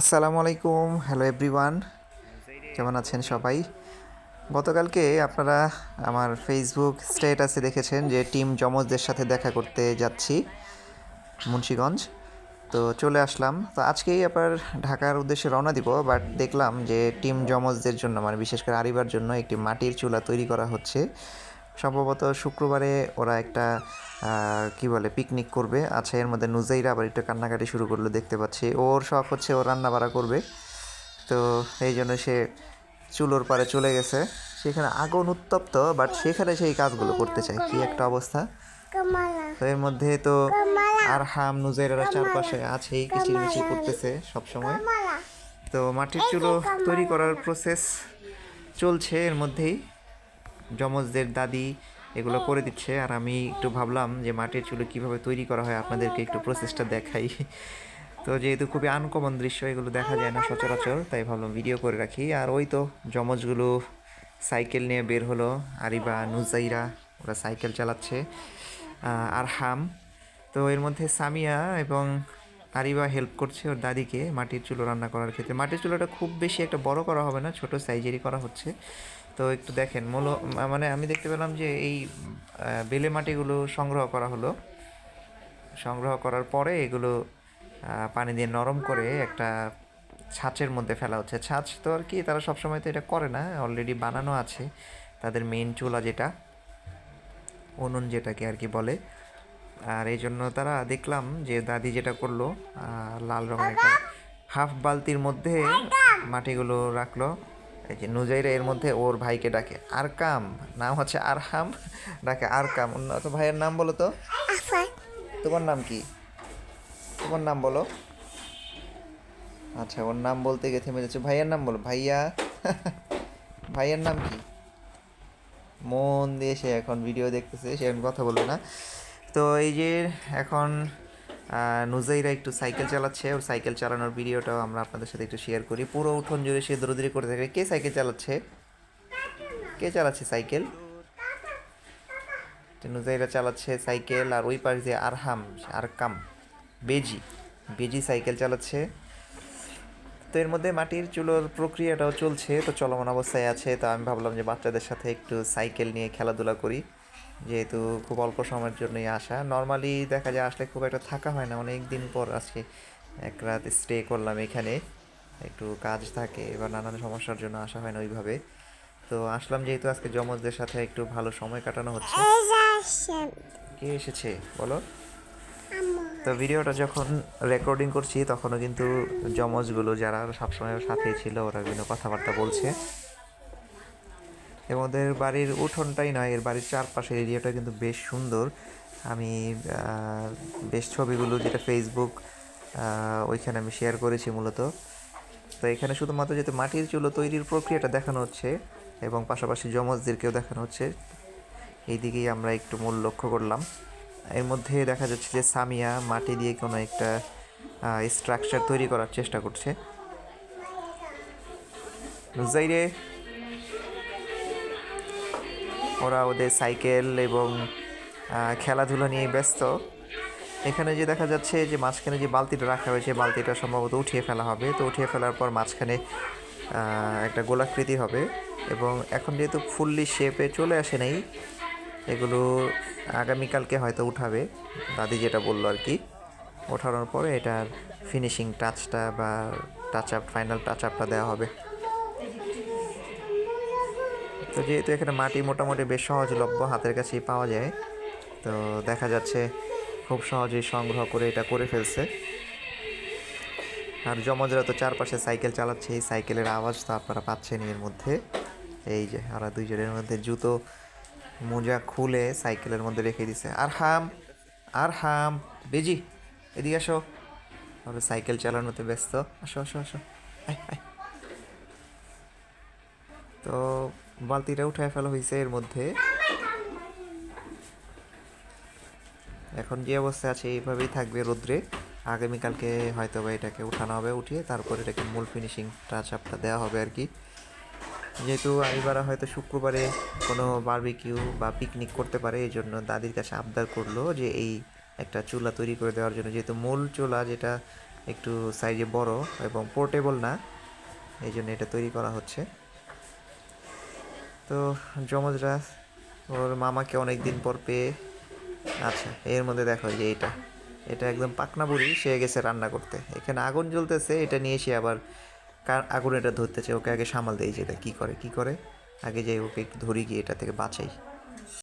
আসসালামু আলাইকুম hello everyone কেমন আছেন সবাই? গতকালকে আপনারা আমার ফেসবুক স্টেটাসে দেখেছেন যে টিম জমজদের সাথে দেখা করতে যাচ্ছি, মুন্সীগঞ্জ। তো চলে আসলাম। তো আজকেই আবার ঢাকার উদ্দেশ্যে রওনা দিব বাট দেখলাম যে টিম জমজদের জন্য মানে বিশেষ করে আরিবার জন্য একটি মাটির চুলা তৈরি করা হচ্ছে। সম্ভবত শুক্রবারে ওরা একটা কি বলে পিকনিক করবে। আচ্ছা এর মধ্যে নুজাইরা আবার একটু কান্নাকাটি শুরু করল দেখতে পাচ্ছি। ওর শখ হচ্ছে ও রান্না বাড়া করবে। তো এই জন্য সে চুলোর পারে চলে গেছে। সেখানে আগুন উত্তপ্ত বাট সেখানে সেই কাজগুলো করতে চায়। কি একটা অবস্থা? তো এর মধ্যে তো আর হাম নুজাইরারা চারপাশে আছেই কিচিরমিচির করতেছে সবসময়. তো মাটির চুলো তৈরি করার প্রসেস চলছে এর মধ্যেই। যমজদের দাদি এগুলো করে দিচ্ছে। আর আমি একটু ভাবলাম যে মাটির চুলো কীভাবে তৈরি করা হয়, আপনাদেরকে একটু প্রসেসটা দেখাই। তো যেহেতু খুবই আনকমন দৃশ্য, এগুলো দেখা যায় না সচরাচর, তাই ভাবলাম ভিডিও করে রাখি। আর ওই তো যমজগুলো সাইকেল নিয়ে বের হলো, আরিবা, নুজাইরা, ওরা সাইকেল চালাচ্ছে। আর হাম তো এর মধ্যে সামিয়া এবং আরিবা হেল্প করছে ওর দাদিকে মাটির চুলো রান্না করার ক্ষেত্রে। মাটির চুলোটা খুব বেশি একটা বড় করা হবে না, ছোট সাইজেরই করা হচ্ছে। তো একটু দেখেন মূল মানে আমি দেখতে পেলাম যে এই বেলে মাটিগুলো সংগ্রহ করা হলো। সংগ্রহ করার পরে এগুলো পানি দিয়ে নরম করে একটা ছাঁচের মধ্যে ফেলা হচ্ছে। ছাঁচ তো আর কি তারা সবসময় তো এটা করে না অলরেডি বানানো আছে। তাদের মেইন চুলা যেটা উনুন যেটাকে আর কি বলে। আর এই জন্য তারা দেখলাম যে দাদি যেটা করল লাল রঙের একটা হাফ বালতির মধ্যে মাটিগুলো রাখল। এই যে নুজাইরা এর মধ্যে ওর ভাইকে ডাকে আরকাম নাম হচ্ছে আরহাম ডাকে আরকাম। অন্য- তো ভাইয়ের নাম বলো তো. তোমার নাম কি? তোমার নাম বলো। আচ্ছা ওর নাম বলতে গিয়ে থেমে যাচ্ছে। ভাইয়ের নাম বলো। ভাইয়া ভাইয়ের নাম কি? মন দিয়ে সে এখন ভিডিও দেখতেছে সে এখন কথা বলবে না। তো এই যে এখন নুজাইরা একটু সাইকেল চালাচ্ছে, ওর সাইকেল চালানোর ভিডিওটাও আমরা আপনাদের সাথে একটু শেয়ার করি। পুরো উঠোন জুড়ে সে দৌড়দৌড়ি করে থাকে। কে সাইকেল চালাচ্ছে? কে চালাচ্ছে সাইকেল? নুজাইরা চালাচ্ছে সাইকেল, আর ওই পাশ দিয়ে আরহাম, আরকাম, বেজি বেজি সাইকেল চালাচ্ছে। তো এর মধ্যে মাটির চুলোর প্রক্রিয়াটাও চলছে, তো চলমান অবস্থায় আছে। তো আমি ভাবলাম যে বাচ্চাদের সাথে একটু সাইকেল নিয়ে খেলাধুলা করি। যেহেতু খুব অল্প সময়ের জন্যই আসা। নর্মালি দেখা যায় আসলে খুব একটা থাকা হয় না। অনেক দিন পর আজকে এক রাত স্টে করলাম এখানে। একটু কাজ থাকে বা নানান সমস্যার জন্য আসা হয় না ওইভাবে। তো আসলাম যেহেতু আজকে জমজদের সাথে একটু ভালো সময় কাটানো হচ্ছে. কে এসেছে? বলো। তো ভিডিওটা যখন রেকর্ডিং করছি তখনও কিন্তু জমজগুলো যারা সবসময় সাথে ছিল ওরা বিভিন্ন কথাবার্তা বলছে। এবং ওদের বাড়ির উঠোনটাই নয়, এর বাড়ির চারপাশের এরিয়াটা কিন্তু বেশ সুন্দর। আমি বেশ ছবিগুলো যেটা ফেসবুক ওইখানে আমি শেয়ার করেছি মূলত। তো এখানে শুধুমাত্র যেহেতু মাটির চুলো তৈরির প্রক্রিয়াটা দেখানো হচ্ছে এবং পাশাপাশি জমজদেরকেও দেখানো হচ্ছে এই দিকেই আমরা একটু মূল লক্ষ্য করলাম। এর মধ্যে দেখা যাচ্ছে যে সামিয়া মাটি দিয়ে কোনো একটা স্ট্রাকচার তৈরি করার চেষ্টা করছে। নুজাইরে ওরা ওদের সাইকেল এবং খেলাধুলা নিয়ে ব্যস্ত। এখানে যে দেখা যাচ্ছে যে মাঝখানে যে বালতিটা রাখা হয়েছে, বালতিটা সম্ভবত উঠিয়ে ফেলা হবে। তো উঠিয়ে ফেলার পর মাঝখানে একটা গোলাকৃতি হবে এবং এখন যেহেতু ফুললি শেপে চলে আসে নাই, এগুলো আগামীকালকে হয়তো উঠাবে। দাদি যেটা বলল আর কি, ওঠানোর পরে এটার ফিনিশিং টাচটা বা টাচ আপ ফাইনাল টাচ আপটা দেওয়া হবে। তো যেহেতু এখানে মাটি মোটামুটি বেশ সহজলভ্য হাতের কাছেই পাওয়া যায়, তো দেখা যাচ্ছে খুব সহজেই সংগ্রহ করে এটা করে ফেলছে। আর জমজরা তো চারপাশে সাইকেল চালাচ্ছে, এই সাইকেলের আওয়াজ তো আপনারা পাচ্ছেন এর মধ্যে। এই যে ওরা দুইজনের মধ্যে জুতো, মোজা খুলে সাইকেলের মধ্যে রেখে দিছে। আর হাম আর হাম বেজি, এদিকে আসো। ওরা সাইকেল চালানোতে ব্যস্ত। আসো আসো আসো। তো বালতিটা উঠায় ফেলা হয়েছে এর মধ্যে। এখন যে অবস্থা আছে এইভাবেই থাকবে রোদ্রে। আগামীকালকে হয়তো বা এটাকে উঠানো হবে, উঠিয়ে তারপর এটাকে মূল ফিনিশিং টাচ আপটা দেওয়া হবে আর কি যেহেতু এবার হয়তো শুক্রবারে কোনো বারবিকিউ বা পিকনিক করতে পারে এই জন্য দাদির কাছে আবদার করল যে এই একটা চুলা তৈরি করে দেওয়ার জন্য। যেহেতু মূল চুলা যেটা একটু সাইজে বড় এবং পোর্টেবল না এই জন্য এটা তৈরি করা হচ্ছে। তো যমজরা ওর মামাকে অনেক দিন পর পেয়ে আচ্ছা এর মধ্যে দেখো যে এটা এটা একদম পাকনা বুড়ি, সে গেছে রান্না করতে। এখানে আগুন জ্বলতেছে, এটা নিয়ে সে আবার আগুন এটা ধরতেছে, ওকে আগে সামাল দেয় যেটা কী করে কী করে? আগে যাই, ওকে একটু ধরি গিয়ে এটা থেকে বাঁচাই।